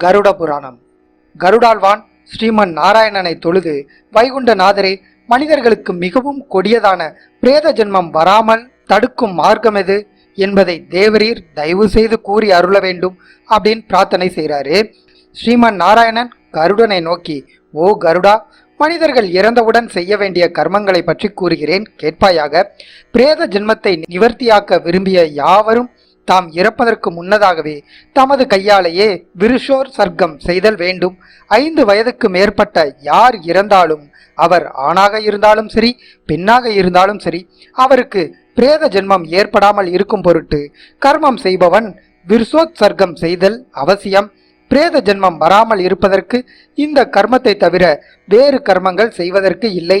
கருட புராணம். கருடாழ்வான் ஸ்ரீமன் நாராயணனை தொழுது வைகுண்டநாதரே மனிதர்களுக்கு மிகவும் கொடியதான பிரேத ஜென்மம் வராமல் தடுக்கும் மார்க்கம் எது? என்பதை தேவரீர் தயவு செய்து கூறி அருள வேண்டும் அப்படின்னு பிரார்த்தனை செய்கிறாரு ஸ்ரீமன் நாராயணன் கருடனை நோக்கி ஓ கருடா மனிதர்கள் இறந்தவுடன் செய்ய வேண்டிய கர்மங்களை பற்றி கூறுகிறேன். கேட்பாயாக பிரேத ஜென்மத்தை நிவர்த்தியாக்க விரும்பிய யாவரும் தாம் இறப்பதற்கு முன்னதாகவே தமது கையாலேயே விருஷோர் சர்க்கம் செய்தல் வேண்டும். ஐந்து வயதுக்கு மேற்பட்ட யார் இறந்தாலும் அவர் ஆணாக இருந்தாலும் சரி பெண்ணாக இருந்தாலும் சரி அவருக்கு பிரேத ஜென்மம் ஏற்படாமல் இருக்கும் பொருட்டு கர்மம் செய்பவன் விருஷோத்சர்க்கம் செய்தல் அவசியம். பிரேத ஜென்மம் வராமல் இருப்பதற்கு இந்த கர்மத்தை தவிர வேறு கர்மங்கள் செய்வதற்கு இல்லை.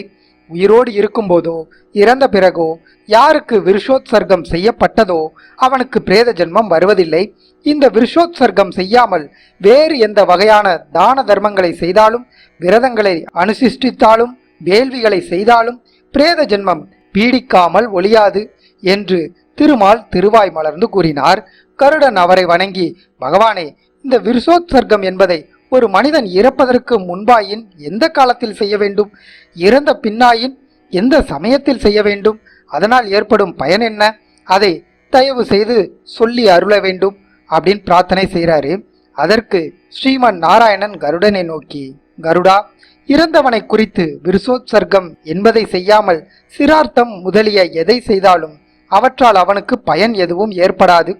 உயிரோடு இருக்கும்போதோ இறந்த பிறகோ யாருக்கு விருஷோத்சர்க்கம் செய்யப்பட்டதோ அவனுக்கு பிரேத ஜென்மம் வருவதில்லை. இந்த விருஷோத்சர்க்கம் செய்யாமல் வேறு எந்த வகையான தான தர்மங்களை செய்தாலும் விரதங்களை அனுசிஷ்டித்தாலும் வேள்விகளை செய்தாலும் பிரேத ஜென்மம் பீடிக்காமல் ஒழியாது என்று திருமால் திருவாய் மலர்ந்து கூறினார். கருடன் அவரை வணங்கி பகவானே இந்த விருஷோத்சர்க்கம் என்பதை ஒரு மனிதன் இறப்பதற்கு முன்பாயின் எந்த காலத்தில் செய்ய வேண்டும்? இறந்த பின்னாயின் எந்த சமயத்தில் செய்ய வேண்டும்? அதனால் ஏற்படும் பயன் என்ன? அதை தயவு செய்து சொல்லி அருள வேண்டும் அப்படின்னு பிரார்த்தனை செய்கிறாரு அதற்கு ஸ்ரீமன் நாராயணன் கருடனை நோக்கி கருடா இறந்தவனை குறித்து விருசோத்சர்க்கம் என்பதை செய்யாமல் சிரார்த்தம் முதலிய எதை செய்தாலும் அவற்றால் அவனுக்கு பயன் எதுவும் ஏற்படாது.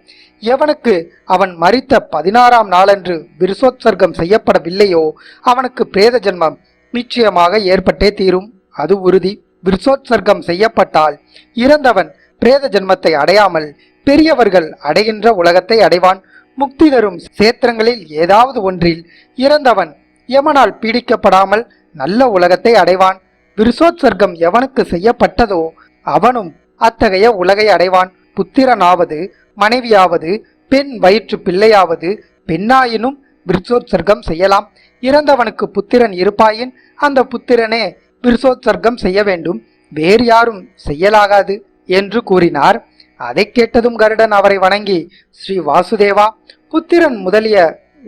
எவனுக்கு அவன் மறித்த பதினாறாம் நாளன்று விருசோத்சர்க்கம் செய்யப்படவில்லையோ அவனுக்கு பிரேத ஜென்மம் நிச்சயமாக ஏற்பட்டே தீரும். அது உறுதி. விருசோத்சர்க்கம் செய்யப்பட்டால் இறந்தவன் பிரேத ஜென்மத்தை அடையாமல் பெரியவர்கள் அடைகின்ற உலகத்தை அடைவான். முக்தி தரும் சேத்திரங்களில் ஏதாவது ஒன்றில் இறந்தவன் எவனால் பீடிக்கப்படாமல் நல்ல உலகத்தை அடைவான். விருசோத்சர்க்கம் எவனுக்கு செய்யப்பட்டதோ அவனும் அத்தகைய உலகை அடைவான். புத்திரனாவது மனைவியாவது பெண் வயிற்று பிள்ளையாவது பெண்ணாயினும் விருஷோத்சர்க்கம் செய்யலாம். இறந்தவனுக்கு புத்திரன் இருப்பாயின் அந்த புத்திரனே விருஷோத்சர்க்கம் செய்ய வேண்டும். வேறு யாரும் செய்யலாகாது என்று கூறினார். அதை கேட்டதும் கருடன் அவரை வணங்கி ஸ்ரீ வாசுதேவா புத்திரன் முதலிய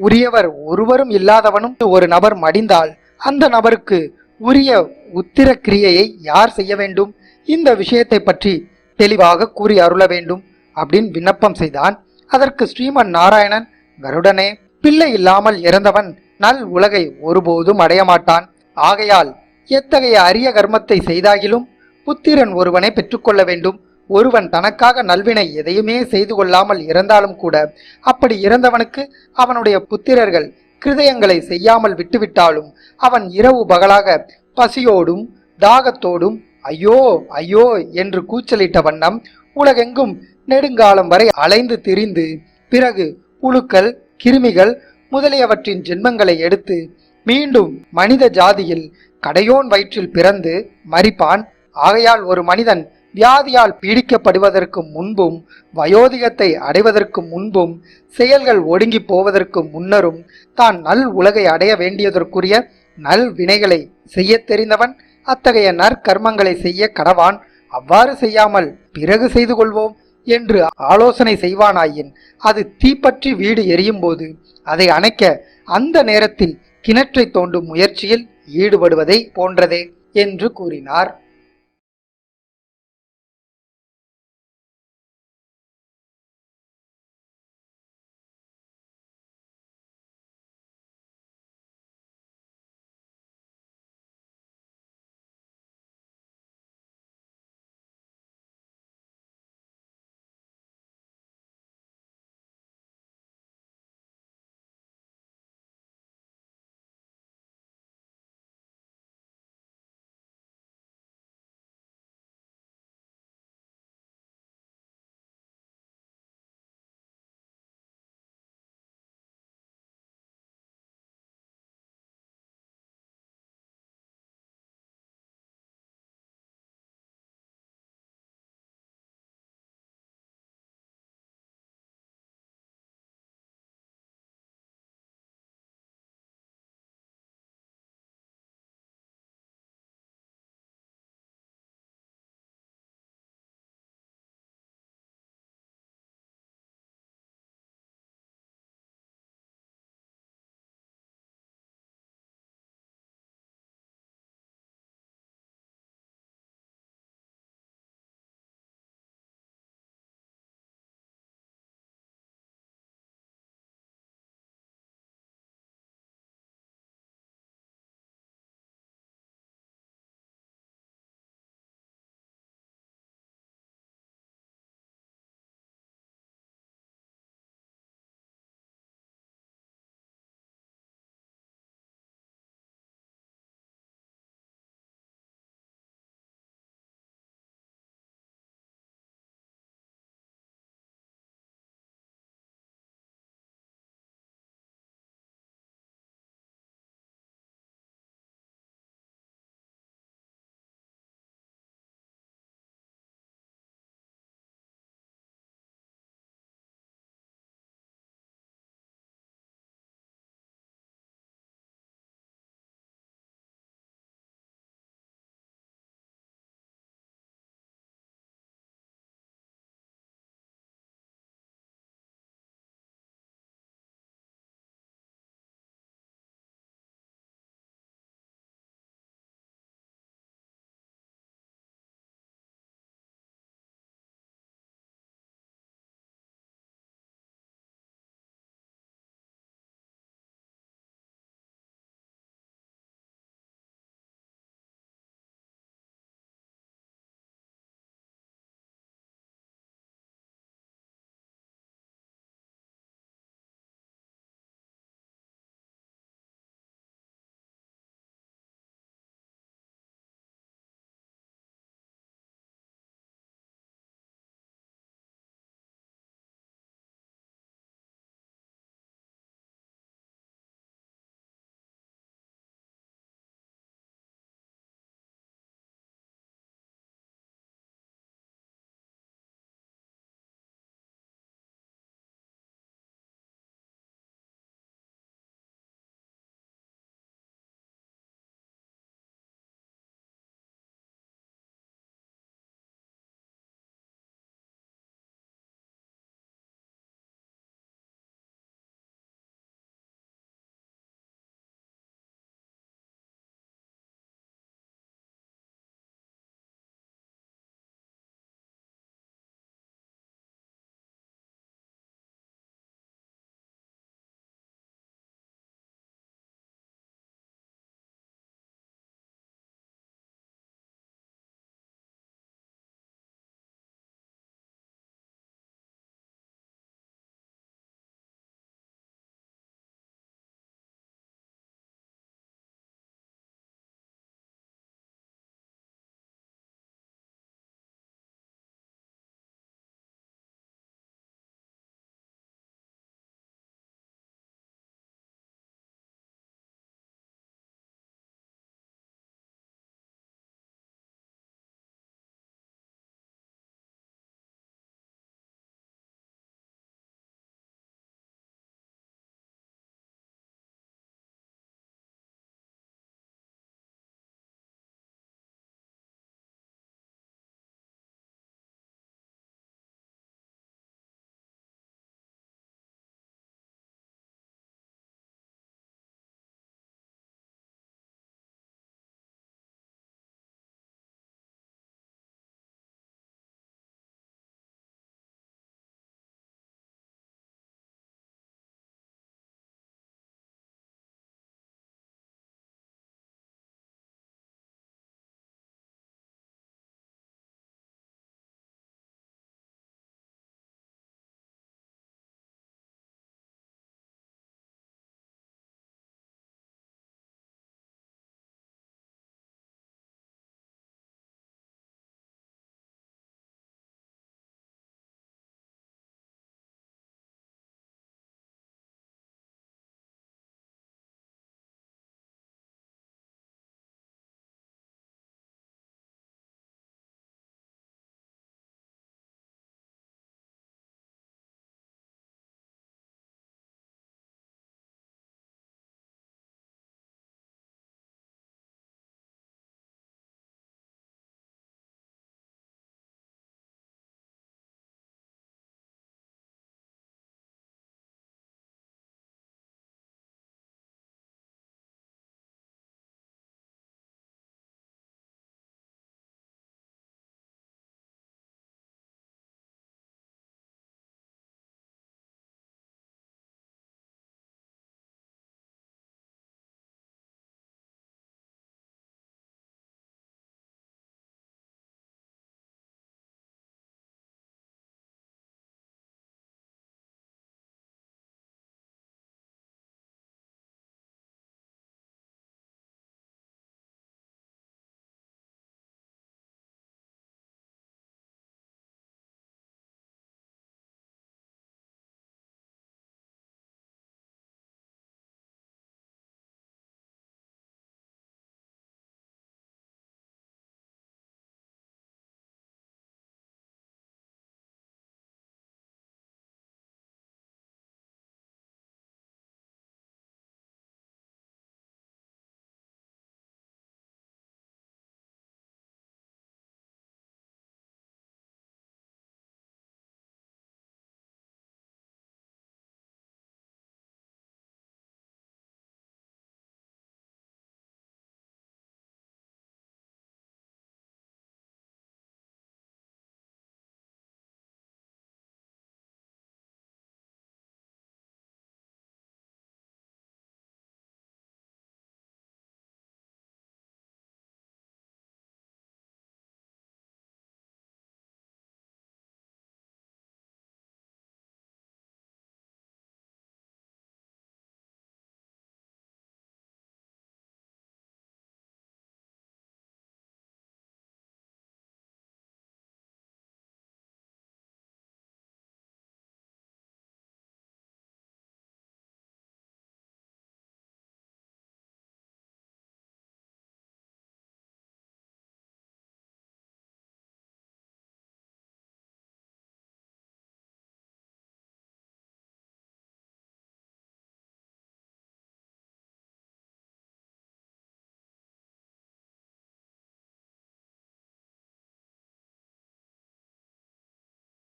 உரியவர் ஒருவரும் இல்லாதவனும் ஒரு நபர் மடிந்தால் அந்த நபருக்கு உரிய உத்திர கிரியையை யார் செய்ய வேண்டும்? இந்த விஷயத்தை பற்றி தெளிவாக கூறி அருள வேண்டும் அப்படின்னு விண்ணப்பம் செய்தான். அதற்கு ஸ்ரீமன் நாராயணன் கருடனே பிள்ளை இல்லாமல் இறந்தவன் நல் உலகை ஒருபோதும் அடையமாட்டான் ஆகையால் எத்தகைய அரிய கர்மத்தை செய்தாகிலும் புத்திரன் ஒருவனை பெற்றுக்கொள்ள வேண்டும். ஒருவன் தனக்காக நல்வினை எதையுமே செய்து கொள்ளாமல் இறந்தாலும் கூட அப்படி இறந்தவனுக்கு அவனுடைய புத்திரர்கள் கிருதயங்களை செய்யாமல் விட்டுவிட்டாலும் அவன் இரவு பகலாக பசியோடும் தாகத்தோடும் ஐயோ ஐயோ என்று கூச்சலிட்ட வண்ணம் உலகெங்கும் நெடுங்காலம் வரை அலைந்து திரிந்து பிறகு புழுக்கள் கிருமிகள் முதலியவற்றின் ஜென்மங்களை எடுத்து மீண்டும் மனித ஜாதியில் கடையோன் வயிற்றில் பிறந்து மறிப்பான். ஆகையால் ஒரு மனிதன் வியாதியால் பீடிக்கப்படுவதற்கு முன்பும் வயோதிகத்தை அடைவதற்கு முன்பும் செயல்கள் ஒடுங்கி போவதற்கு முன்னரும் தான் நல் உலகை அடைய வேண்டியதற்குரிய நல் வினைகளை செய்ய தெரிந்தவன். அத்தகைய நற்கர்மங்களை செய்ய கடவான். அவ்வாறு செய்யாமல் பிறகு செய்து கொள்வோம் என்று ஆலோசனை செய்வானாயின் அது தீப்பற்றி வீடு எரியும் போது அதை அணைக்க அந்த நேரத்தில் கிணற்றை தோண்டும் முயற்சியில் ஈடுபடுவதை போன்றதே என்று கூறினார்.